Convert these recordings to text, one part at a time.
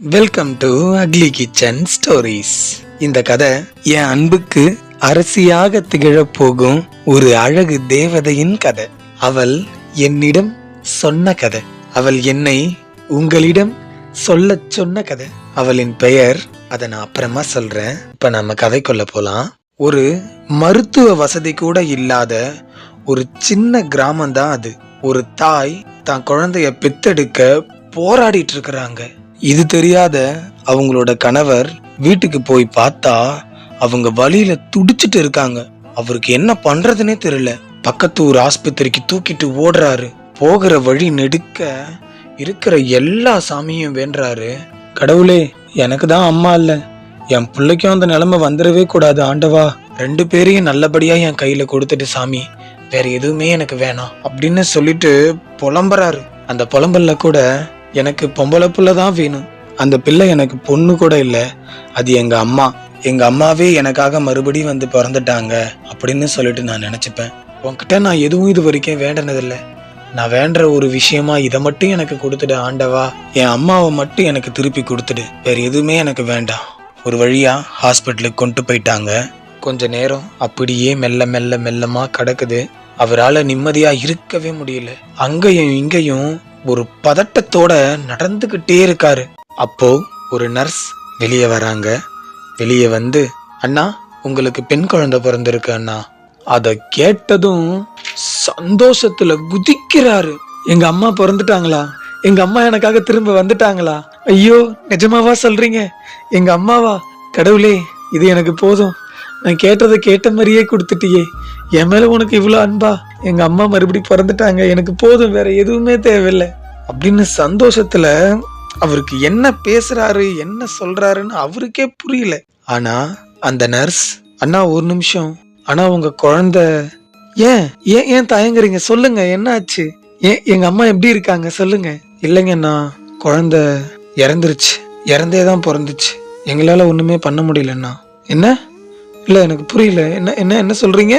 Welcome to ugly kitchen stories இந்த கதை என் அன்புக்கு அரசியாக திகழப் போகும் ஒரு அழகு தேவதையின் கதை. அவள் என்னிடம் சொன்ன கதை. அவள் என்னை உங்களிடம் சொல்ல சொன்ன கதை. அவளின் பெயர் அதை நான் அப்புறமா சொல்றேன். இப்ப நம்ம கதைக்குள்ள போலாம். ஒரு மருத்துவ வசதி கூட இல்லாத ஒரு சின்ன கிராமம் தான் அது. ஒரு தாய் தான் குழந்தைய பித்தெடுக்க போராடிட்டு இருக்கிறாங்க. இது தெரியாத அவங்களோட கணவர் வீட்டுக்கு போய் பார்த்தா அவங்க வழியில துடிச்சிட்டு இருக்காங்க. அவருக்கு என்ன பண்றதுனே தெரியல. பக்கத்து ஊர் ஆஸ்பத்திரிக்கு தூக்கிட்டு ஓடுறாரு. போகிற வழி நெடுக்க இருக்கிற எல்லா சாமியும் வேண்டுறாரு. கடவுளே எனக்கு தான் அம்மா இல்லை. என் பிள்ளைக்கும் அந்த நிலைமை வந்துடவே கூடாது ஆண்டவா. ரெண்டு பேரையும் நல்லபடியா என் கையில கொடுத்துட்டு சாமி வேற எதுவுமே எனக்கு வேணாம் அப்படின்னு சொல்லிட்டு புலம்புறாரு. அந்த புலம்பல்ல கூட எனக்கு பொம்பளை பிள்ளை தான் வேணும். அந்த பிள்ளை எனக்கு பொண்ணு கூட இல்லை. அது எங்க அம்மா. எங்க அம்மாவே எனக்காக மறுபடியும் வந்து பிறந்துட்டாங்க அப்படின்னு சொல்லிட்டு நான் நினைச்சுப்பேன். உன்கிட்ட நான் எதுவும் இது வரைக்கும் வேண்டனதில்லை. நான் வேண்டுற ஒரு விஷயமா இதை மட்டும் எனக்கு கொடுத்துடு ஆண்டவா. என் அம்மாவை மட்டும் எனக்கு திருப்பி கொடுத்துடு. வேற எதுவுமே எனக்கு வேண்டாம். ஒரு வழியா ஹாஸ்பிட்டலுக்கு கொண்டு போயிட்டாங்க. கொஞ்ச நேரம் அப்படியே மெல்ல மெல்ல மெல்லமா கிடக்குது. அவரால் நிம்மதியா இருக்கவே முடியல. அங்கேயும் இங்கேயும் ஒரு பதட்டத்தோட நடந்துகிட்டே இருக்காரு. அப்போ ஒரு நர்ஸ் வெளியே வராங்க. வெளியே வந்து அண்ணா உங்களுக்கு பெண் குழந்தை பிறந்திருக்கு அண்ணா. அத கேட்டதும் சந்தோஷத்துல குதிக்கிறாரு. எங்க அம்மா பிறந்துட்டாங்களா? எங்க அம்மா எனக்காக திரும்ப வந்துட்டாங்களா? ஐயோ நிஜமாவா சொல்றீங்க? எங்க அம்மாவா? கடவுளே இது எனக்கு போதும். நான் கேட்டதை கேட்ட மாதிரியே கொடுத்துட்டியே. என் மேலே உனக்கு இவ்வளோ அன்பா? எங்கள் அம்மா மறுபடி பிறந்துட்டாங்க. எனக்கு போதும் வேற எதுவுமே தேவையில்லை. அப்படின்னு சந்தோஷத்தில் அவருக்கு என்ன பேசுகிறாரு என்ன சொல்கிறாருன்னு அவருக்கே புரியல. ஆனால் அந்த நர்ஸ் அண்ணா ஒரு நிமிஷம் ஆனால் உங்கள் குழந்த ஏன் ஏன் ஏன் தயங்குறீங்க? சொல்லுங்க என்ன ஆச்சு ஏன் எங்கள் அம்மா எப்படி இருக்காங்க? சொல்லுங்க. இல்லைங்கண்ணா குழந்த இறந்துருச்சு. இறந்தே தான் பிறந்துச்சு. எங்களால் ஒன்றுமே பண்ண முடியலண்ணா என்ன? இல்லை எனக்கு புரியல. என்ன என்ன என்ன சொல்கிறீங்க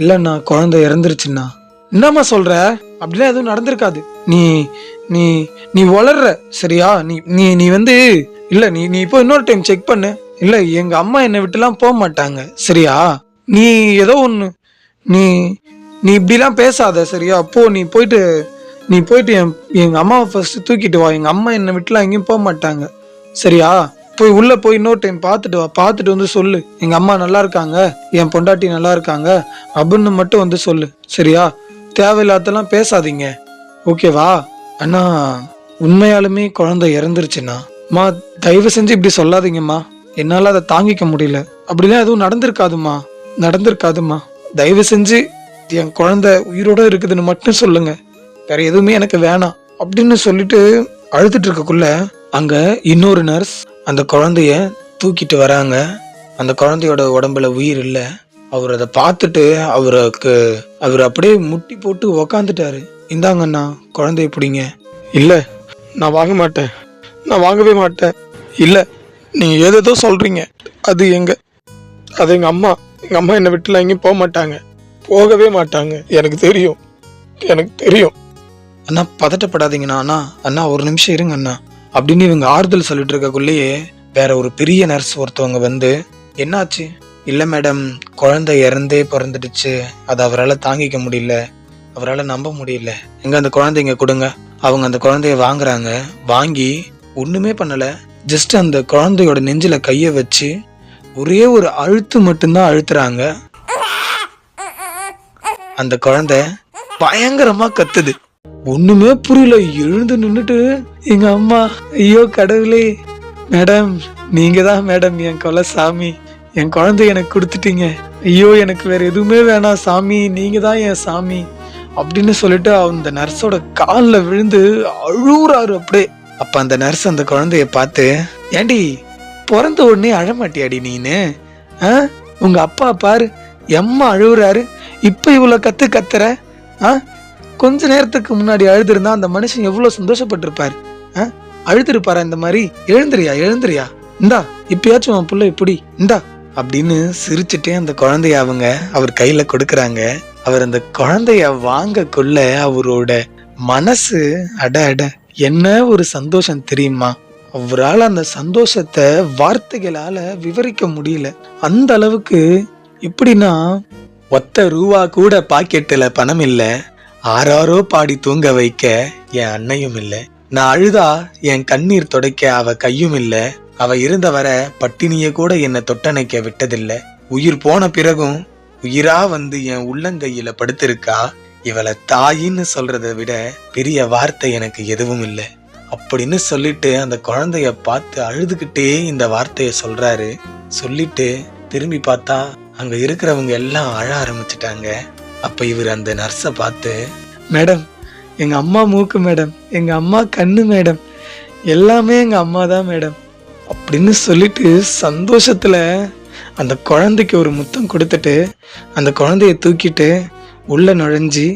இல்லைண்ணா குழந்தை இறந்துருச்சுண்ணா. என்னம்மா சொல்கிற அப்படிலாம் எதுவும் நடந்திருக்காது. நீ நீ நீ வளர்ற சரியா? நீ நீ நீ வந்து இல்லை நீ நீ இப்போ இன்னொரு டைம் செக் பண்ணு. இல்லை எங்கள் அம்மா என்னை விட்டுலாம் போக மாட்டாங்க சரியா? நீ ஏதோ ஒன்று நீ நீ இப்படிலாம் பேசாத சரியா? போ நீ போயிட்டு நீ போயிட்டு என் எங்கள் அம்மாவை ஃபஸ்ட்டு தூக்கிட்டு வா. எங்கள் அம்மா என்னை விட்டுலாம் எங்கேயும் போக மாட்டாங்க சரியா? போய் உள்ள போய் இன்னொரு டைம் பார்த்துட்டு வா. பார்த்துட்டு வந்து சொல்லு. எங்க அம்மா நல்லா இருக்காங்க? என் பொண்டாட்டி நல்லா இருக்காங்க? அப்படின்னு மட்டும் வந்து சொல்லு. சரியா? தேவையில்லாதெல்லாம் பேசாதீங்க. ஓகேவா அண்ணா உண்மையாலுமே குழந்தை இறந்துருச்சுண்ணா. தயவு செஞ்சு இப்படி சொல்லாதீங்கம்மா. என்னால அதை தாங்கிக்க முடியல. அப்படிலாம் எதுவும் நடந்திருக்காதும்மா. நடந்திருக்காதும்மா. தயவு செஞ்சு என் குழந்தை உயிரோட இருக்குதுன்னு மட்டும் சொல்லுங்க. வேற எதுவுமே எனக்கு வேணாம். அப்படின்னு சொல்லிட்டு அழுதுட்டு இருக்கக்குள்ள அங்க இன்னொரு நர்ஸ் அந்த குழந்தைய தூக்கிட்டு வராங்க. அந்த குழந்தையோட உடம்புல உயிர் இல்லை. அவர் அதை பார்த்துட்டு அவருக்கு அவர் அப்படியே முட்டி போட்டு உக்காந்துட்டாரு. இந்தாங்கண்ணா குழந்தை பிடிங்க. இல்லை நான் வாங்க மாட்டேன். நான் வாங்கவே மாட்டேன். இல்லை நீங்க ஏதேதோ சொல்றீங்க. அது எங்க அது எங்க அம்மா. எங்க அம்மா என்னை விட்டுல எங்கேயும் போக மாட்டாங்க. போகவே மாட்டாங்க. எனக்கு தெரியும். எனக்கு தெரியும். அண்ணா பதட்டப்படாதீங்கண்ணா அண்ணா அண்ணா ஒரு நிமிஷம் இருங்க அண்ணா. அப்படின்னு இவங்க ஆறுதல் சொல்லிட்டு இருக்கக்குள்ளேயே வேற ஒரு பெரிய நர்ஸ் ஒருத்தவங்க வந்து என்னாச்சு? இல்லை மேடம் குழந்தை இறந்தே பிறந்துடுச்சு. அது அவரால் தாங்கிக்க முடியல. அவரால் நம்ப முடியல. எங்க அந்த குழந்தைங்க கொடுங்க. அவங்க அந்த குழந்தைய வாங்குறாங்க. வாங்கி ஒன்றுமே பண்ணலை. ஜஸ்ட் அந்த குழந்தையோட நெஞ்சில் கையை வச்சு ஒரே ஒரு அழுத்து மட்டும்தான் அழுத்துறாங்க. அந்த குழந்தை பயங்கரமாக கத்துது. ஒண்ணுமே புரியல. எழுந்து நின்றுட்டு எங்க அம்மா ஐயோ கடவுளே. மேடம் நீங்க தான் மேடம் என் கொலை சாமி. என் குழந்தை எனக்கு கொடுத்துட்டீங்க. ஐயோ எனக்கு வேற எதுவுமே வேணாம் சாமி. நீங்க தான் என் சாமி. அப்படின்னு சொல்லிட்டு அந்த நர்ஸோட காலில் விழுந்து அழுகுறாரு அப்படியே. அப்ப அந்த நர்ஸ் அந்த குழந்தைய பார்த்து ஏண்டி பிறந்த உடனே அழமாட்டியாடி நீனு? ஆ? உங்க அப்பா பாரு எம்மா அழுகுறாரு இப்ப இவ்வளோ கத்து கத்துற? ஆ? கொஞ்ச நேரத்துக்கு முன்னாடி அழுதுருந்தா அந்த மனுஷன் எவ்வளோ சந்தோஷப்பட்டிருப்பாரு? ஆ? அழுதுருப்பாரா இந்த மாதிரி? எழுந்துறியா எழுந்துறியா இந்தா இப்பயாச்சும் உன் புள்ள இப்படி இந்தா அப்படின்னு சிரிச்சுட்டே அந்த குழந்தைய அவங்க அவர் கையில கொடுக்கறாங்க. அவர் அந்த குழந்தைய வாங்கக்குள்ள அவரோட மனசு அட அட என்ன ஒரு சந்தோஷம் தெரியுமா? அவரால் அந்த சந்தோஷத்தை வார்த்தைகளால விவரிக்க முடியல. அந்த அளவுக்கு இப்படின்னா ஒத்த ரூபா கூட பாக்கெட்டில் பணம் இல்லை. ஆறாரோ பாடி தூங்க வைக்க என் அன்னையும் இல்லை. நான் அழுதா என் கண்ணீர் துடைக்க அவ கையும் இல்ல. அவ இருந்தவர பட்டினிய கூட என்னை தொட்டணைக்க விட்டதில்ல. உயிர் போன பிறகும் உயிரா வந்து என் உள்ளங்கையில படுத்திருக்கா. இவளை தாயின்னு சொல்றதை விட பெரிய வார்த்தை எனக்கு எதுவும் இல்லை. அப்படின்னு சொல்லிட்டு அந்த குழந்தைய பார்த்து அழுதுகிட்டே இந்த வார்த்தைய சொல்றாரு. சொல்லிட்டு திரும்பி பார்த்தா அங்க இருக்கிறவங்க எல்லாம் அழ ஆரம்பிச்சிட்டாங்க. அப்போ இவர் அந்த நர்ஸை பார்த்து மேடம் எங்கள் அம்மா மூக்கு மேடம். எங்கள் அம்மா கண்ணு மேடம். எல்லாமே எங்கள் அம்மா தான் மேடம். அப்படின்னு சொல்லிட்டு சந்தோஷத்தில் அந்த குழந்தைக்கு ஒரு முத்தம் கொடுத்துட்டு அந்த குழந்தைய தூக்கிட்டு உள்ளே நுழைஞ்சி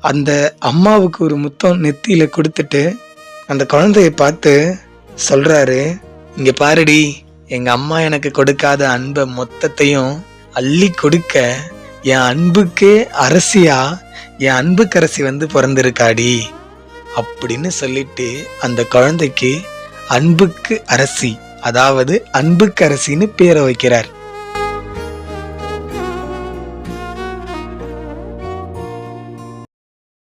அந்த அம்மாவுக்கு ஒரு முத்தம் நெத்தியில் கொடுத்துட்டு அந்த குழந்தைய பார்த்து சொல்கிறாரு இங்கே பாருடி எங்கள் அம்மா எனக்கு கொடுக்காத அன்பை மொத்தத்தையும் அள்ளி கொடுக்க என் அன்புக்கு அரசியா என் அன்புக்கரசி வந்து பிறந்திருக்காடி அப்படின்னு சொல்லிட்டு அந்த குழந்தைக்கு அன்புக்கு அரசி அதாவது அன்புக்கரசின்னு பேரை வைக்கிறார்.